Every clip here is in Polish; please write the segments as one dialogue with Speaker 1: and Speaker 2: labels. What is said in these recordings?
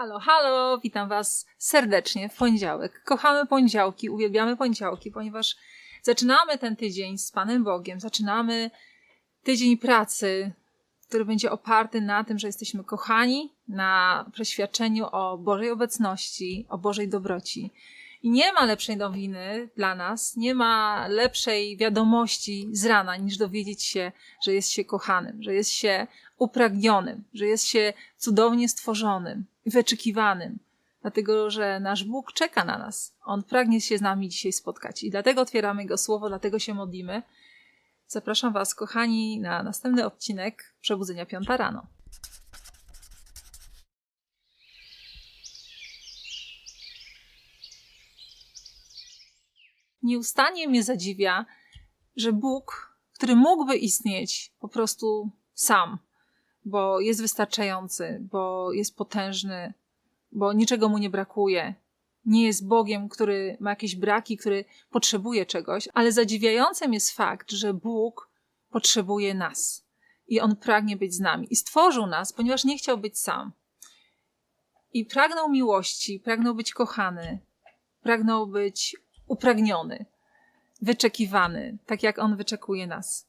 Speaker 1: Halo, halo, witam Was serdecznie w poniedziałek. Kochamy poniedziałki, uwielbiamy poniedziałki, ponieważ zaczynamy ten tydzień z Panem Bogiem, zaczynamy tydzień pracy, który będzie oparty na tym, że jesteśmy kochani, na przeświadczeniu o Bożej obecności, o Bożej dobroci. I nie ma lepszej nowiny dla nas, nie ma lepszej wiadomości z rana, niż dowiedzieć się, że jest się kochanym, że jest się upragnionym, że jest się cudownie stworzonym, wyczekiwanym. Dlatego, że nasz Bóg czeka na nas. On pragnie się z nami dzisiaj spotkać. I dlatego otwieramy Jego słowo, dlatego się modlimy. Zapraszam Was, kochani, na następny odcinek Przebudzenia Piąta rano. Nieustannie mnie zadziwia, że Bóg, który mógłby istnieć po prostu sam, bo jest wystarczający, bo jest potężny, bo niczego mu nie brakuje. Nie jest Bogiem, który ma jakieś braki, który potrzebuje czegoś, ale zadziwiającym jest fakt, że Bóg potrzebuje nas i On pragnie być z nami. I stworzył nas, ponieważ nie chciał być sam. I pragnął miłości, pragnął być kochany, pragnął być upragniony, wyczekiwany, tak jak On wyczekuje nas.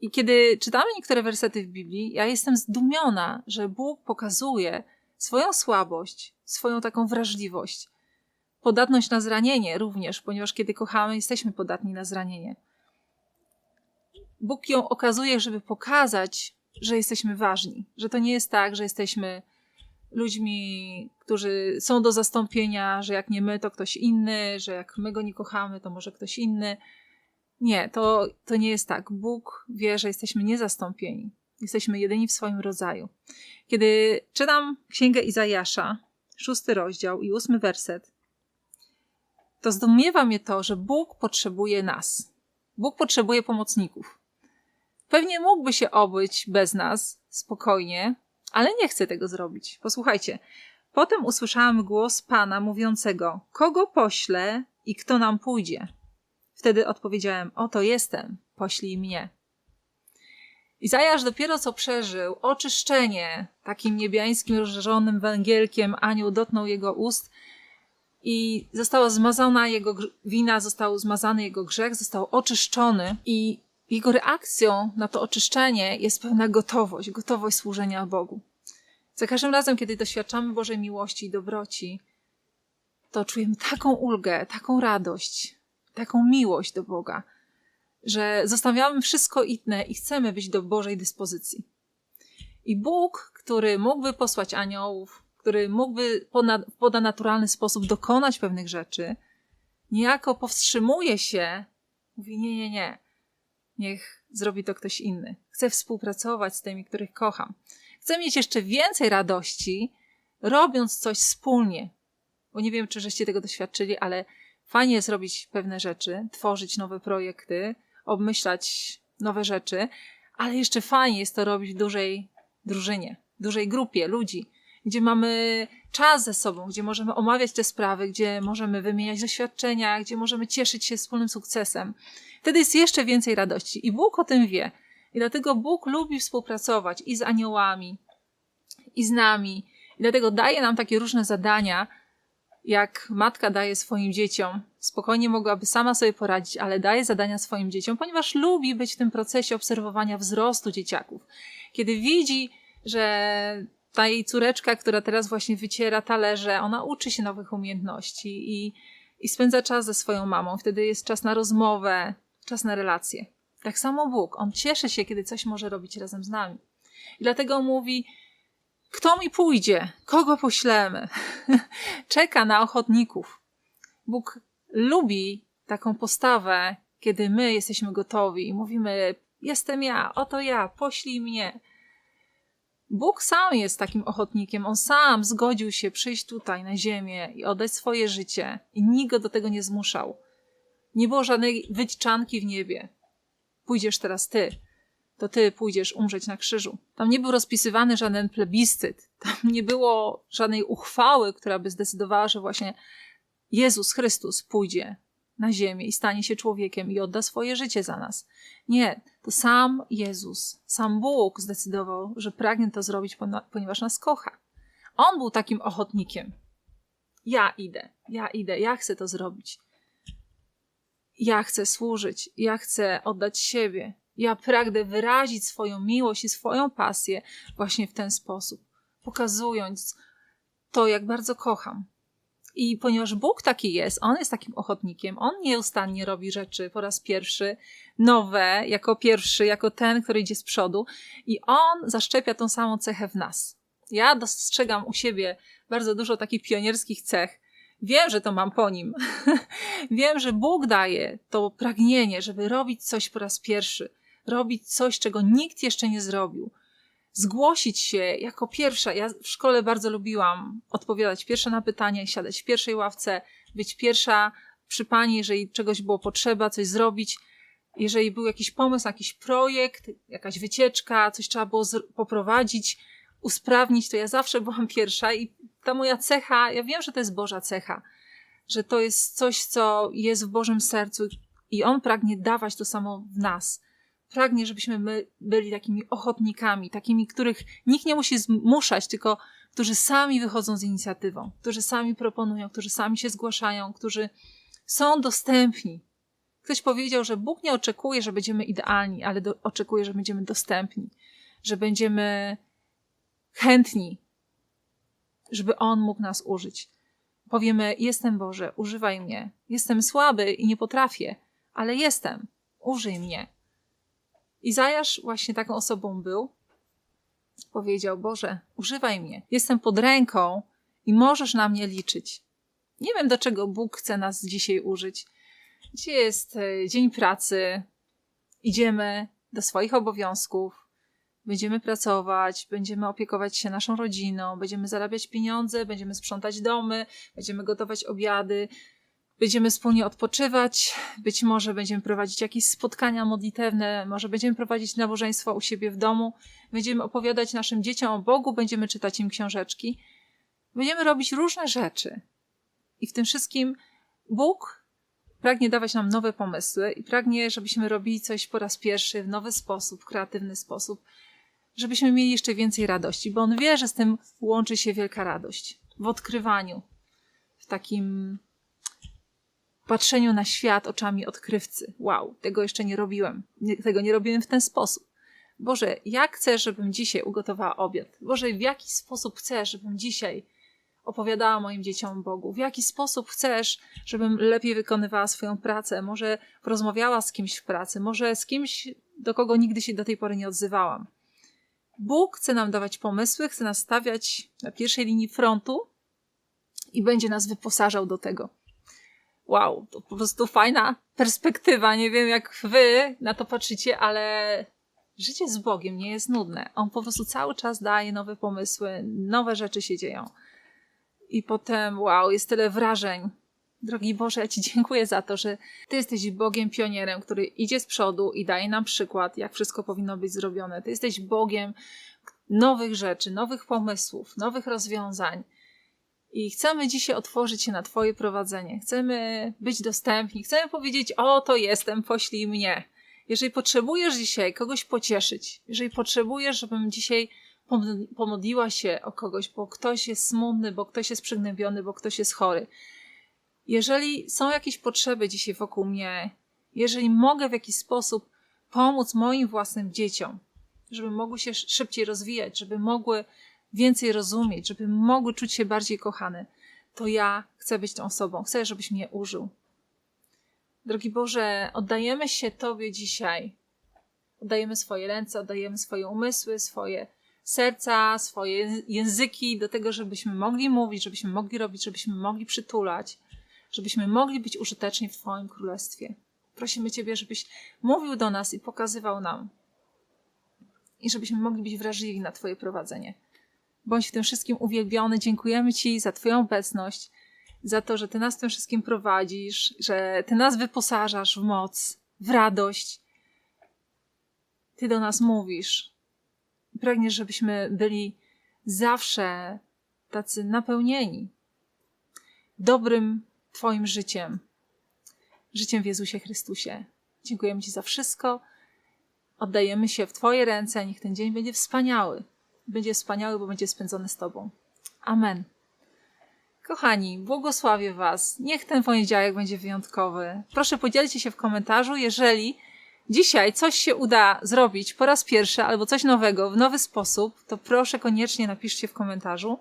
Speaker 1: I kiedy czytamy niektóre wersety w Biblii, ja jestem zdumiona, że Bóg pokazuje swoją słabość, swoją taką wrażliwość, podatność na zranienie również, ponieważ kiedy kochamy, jesteśmy podatni na zranienie. Bóg ją okazuje, żeby pokazać, że jesteśmy ważni, że to nie jest tak, że jesteśmy ludźmi, którzy są do zastąpienia, że jak nie my, to ktoś inny, że jak my go nie kochamy, to może ktoś inny. Nie, to, to nie jest tak. Bóg wie, że jesteśmy niezastąpieni. Jesteśmy jedyni w swoim rodzaju. Kiedy czytam Księgę Izajasza, szósty rozdział i ósmy werset, to zdumiewa mnie to, że Bóg potrzebuje nas. Bóg potrzebuje pomocników. Pewnie mógłby się obyć bez nas, spokojnie, ale nie chce tego zrobić. Posłuchajcie. Potem usłyszałam głos Pana mówiącego: Kogo poślę i kto nam pójdzie? Wtedy odpowiedziałem: Oto jestem, poślij mnie. Izajasz dopiero co przeżył oczyszczenie takim niebiańskim, rozżarzonym węgielkiem, anioł dotknął jego ust i została zmazana jego wina, został zmazany jego grzech, został oczyszczony i jego reakcją na to oczyszczenie jest pewna gotowość, gotowość służenia Bogu. Za każdym razem, kiedy doświadczamy Bożej miłości i dobroci, to czujemy taką ulgę, taką radość, taką miłość do Boga, że zostawiamy wszystko inne i chcemy być do Bożej dyspozycji. I Bóg, który mógłby posłać aniołów, który mógłby w ponadnaturalny sposób dokonać pewnych rzeczy, niejako powstrzymuje się, mówi: Nie, nie, nie, niech zrobi to ktoś inny. Chcę współpracować z tymi, których kocham. Chcę mieć jeszcze więcej radości, robiąc coś wspólnie. Bo nie wiem, czy żeście tego doświadczyli, ale fajnie jest robić pewne rzeczy, tworzyć nowe projekty, obmyślać nowe rzeczy, ale jeszcze fajnie jest to robić w dużej drużynie, dużej grupie ludzi, gdzie mamy czas ze sobą, gdzie możemy omawiać te sprawy, gdzie możemy wymieniać doświadczenia, gdzie możemy cieszyć się wspólnym sukcesem. Wtedy jest jeszcze więcej radości i Bóg o tym wie. I dlatego Bóg lubi współpracować i z aniołami, i z nami. I dlatego daje nam takie różne zadania, jak matka daje swoim dzieciom. Spokojnie mogłaby sama sobie poradzić, ale daje zadania swoim dzieciom, ponieważ lubi być w tym procesie obserwowania wzrostu dzieciaków. Kiedy widzi, że ta jej córeczka, która teraz właśnie wyciera talerze, ona uczy się nowych umiejętności i, i spędza czas ze swoją mamą. Wtedy jest czas na rozmowę, czas na relacje. Tak samo Bóg. On cieszy się, kiedy coś może robić razem z nami. I dlatego mówi: Kto mi pójdzie? Kogo poślemy? Czeka na ochotników. Bóg lubi taką postawę, kiedy my jesteśmy gotowi i mówimy: Jestem ja, oto ja, poślij mnie. Bóg sam jest takim ochotnikiem. On sam zgodził się przyjść tutaj na ziemię i oddać swoje życie, i nikt go do tego nie zmuszał. Nie było żadnej wyćczanki w niebie. Pójdziesz teraz ty, to ty pójdziesz umrzeć na krzyżu. Tam nie był rozpisywany żaden plebiscyt, tam nie było żadnej uchwały, która by zdecydowała, że właśnie Jezus Chrystus pójdzie na ziemię i stanie się człowiekiem i odda swoje życie za nas. Nie, to sam Jezus, sam Bóg zdecydował, że pragnie to zrobić, ponieważ nas kocha. On był takim ochotnikiem. Ja idę, ja idę, ja chcę to zrobić. Ja chcę służyć, ja chcę oddać siebie. Ja pragnę wyrazić swoją miłość i swoją pasję właśnie w ten sposób, pokazując to, jak bardzo kocham. I ponieważ Bóg taki jest, On jest takim ochotnikiem, On nieustannie robi rzeczy po raz pierwszy, nowe, jako pierwszy, jako ten, który idzie z przodu, i On zaszczepia tą samą cechę w nas. Ja dostrzegam u siebie bardzo dużo takich pionierskich cech. Wiem, że to mam po nim. Wiem, że Bóg daje to pragnienie, żeby robić coś po raz pierwszy, robić coś, czego nikt jeszcze nie zrobił zgłosić się jako pierwsza. Ja w szkole bardzo lubiłam odpowiadać pierwsza na pytania, siadać w pierwszej ławce, być pierwsza przy pani, jeżeli czegoś było potrzeba, coś zrobić. Jeżeli był jakiś pomysł, jakiś projekt, jakaś wycieczka, coś trzeba było poprowadzić, usprawnić, to ja zawsze byłam pierwsza i ta moja cecha, ja wiem, że to jest Boża cecha, że to jest coś, co jest w Bożym sercu i On pragnie dawać to samo w nas pragnie, żebyśmy my byli takimi ochotnikami, takimi, których nikt nie musi zmuszać, tylko którzy sami wychodzą z inicjatywą, którzy sami proponują, którzy sami się zgłaszają, którzy są dostępni. Ktoś powiedział, że Bóg nie oczekuje, że będziemy idealni, ale do, oczekuje, że będziemy dostępni, że będziemy chętni, żeby On mógł nas użyć. Powiemy: Jestem Boże, używaj mnie. Jestem słaby i nie potrafię, ale jestem. Użyj mnie. Izajasz właśnie taką osobą był. Powiedział: Boże, używaj mnie. Jestem pod ręką i możesz na mnie liczyć. Nie wiem, do czego Bóg chce nas dzisiaj użyć. Dzisiaj jest e, dzień pracy, idziemy do swoich obowiązków, będziemy pracować, będziemy opiekować się naszą rodziną, będziemy zarabiać pieniądze, będziemy sprzątać domy, będziemy gotować obiady, Będziemy wspólnie odpoczywać, być może będziemy prowadzić jakieś spotkania modlitewne, może będziemy prowadzić nabożeństwo u siebie w domu, będziemy opowiadać naszym dzieciom o Bogu, będziemy czytać im książeczki. Będziemy robić różne rzeczy. I w tym wszystkim Bóg pragnie dawać nam nowe pomysły i pragnie, żebyśmy robili coś po raz pierwszy w nowy sposób, kreatywny sposób, żebyśmy mieli jeszcze więcej radości, bo On wie, że z tym łączy się wielka radość w odkrywaniu, w takim patrzeniu na świat oczami odkrywcy. Wow, tego jeszcze nie robiłem. Tego nie robiłem w ten sposób. Boże, jak chcesz, żebym dzisiaj ugotowała obiad? Boże, w jaki sposób chcesz, żebym dzisiaj opowiadała moim dzieciom Bogu? W jaki sposób chcesz, żebym lepiej wykonywała swoją pracę? Może porozmawiała z kimś w pracy? Może z kimś, do kogo nigdy się do tej pory nie odzywałam? Bóg chce nam dawać pomysły, chce nas stawiać na pierwszej linii frontu i będzie nas wyposażał do tego wow, to po prostu fajna perspektywa. Nie wiem, jak wy na to patrzycie, ale życie z Bogiem nie jest nudne. On po prostu cały czas daje nowe pomysły, nowe rzeczy się dzieją. I potem, wow, jest tyle wrażeń. Drogi Boże, ja Ci dziękuję za to, że Ty jesteś Bogiem pionierem, który idzie z przodu i daje nam przykład, jak wszystko powinno być zrobione. Ty jesteś Bogiem nowych rzeczy, nowych pomysłów, nowych rozwiązań. I chcemy dzisiaj otworzyć się na Twoje prowadzenie. Chcemy być dostępni. Chcemy powiedzieć: O, to jestem, poślij mnie. Jeżeli potrzebujesz dzisiaj kogoś pocieszyć, jeżeli potrzebujesz, żebym dzisiaj pomodliła się o kogoś, bo ktoś jest smutny, bo ktoś jest przygnębiony, bo ktoś jest chory. Jeżeli są jakieś potrzeby dzisiaj wokół mnie, jeżeli mogę w jakiś sposób pomóc moim własnym dzieciom, żeby mogły się szybciej rozwijać, żeby mogły więcej rozumieć, żeby mogły czuć się bardziej kochane, to ja chcę być tą osobą. Chcę, żebyś mnie użył. Drogi Boże, oddajemy się Tobie dzisiaj. Oddajemy swoje ręce, oddajemy swoje umysły, swoje serca, swoje języki do tego, żebyśmy mogli mówić, żebyśmy mogli robić, żebyśmy mogli przytulać, żebyśmy mogli być użyteczni w Twoim królestwie. Prosimy Ciebie, żebyś mówił do nas i pokazywał nam, i żebyśmy mogli być wrażliwi na Twoje prowadzenie. Bądź w tym wszystkim uwielbiony. Dziękujemy Ci za Twoją obecność, za to, że Ty nas w tym wszystkim prowadzisz, że Ty nas wyposażasz w moc, w radość. Ty do nas mówisz. Pragniesz, żebyśmy byli zawsze tacy napełnieni dobrym Twoim życiem, życiem w Jezusie Chrystusie. Dziękujemy Ci za wszystko. Oddajemy się w Twoje ręce. Niech ten dzień będzie wspaniały będzie wspaniały, bo będzie spędzony z Tobą. Amen. Kochani, błogosławię Was. Niech ten poniedziałek będzie wyjątkowy. Proszę podzielcie się w komentarzu, jeżeli dzisiaj coś się uda zrobić po raz pierwszy albo coś nowego, w nowy sposób, to proszę koniecznie napiszcie w komentarzu.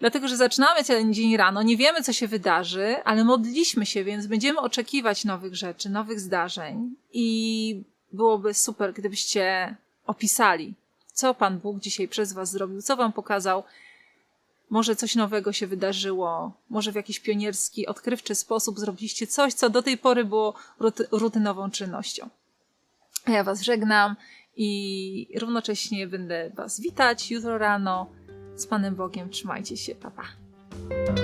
Speaker 1: Dlatego, że zaczynamy ten dzień rano, nie wiemy, co się wydarzy, ale modliliśmy się, więc będziemy oczekiwać nowych rzeczy, nowych zdarzeń. I byłoby super, gdybyście opisali, co Pan Bóg dzisiaj przez Was zrobił, co Wam pokazał. Może coś nowego się wydarzyło, może w jakiś pionierski, odkrywczy sposób zrobiliście coś, co do tej pory było ruty- rutynową czynnością. A ja Was żegnam i równocześnie będę Was witać jutro rano z Panem Bogiem. Trzymajcie się, papa. Pa.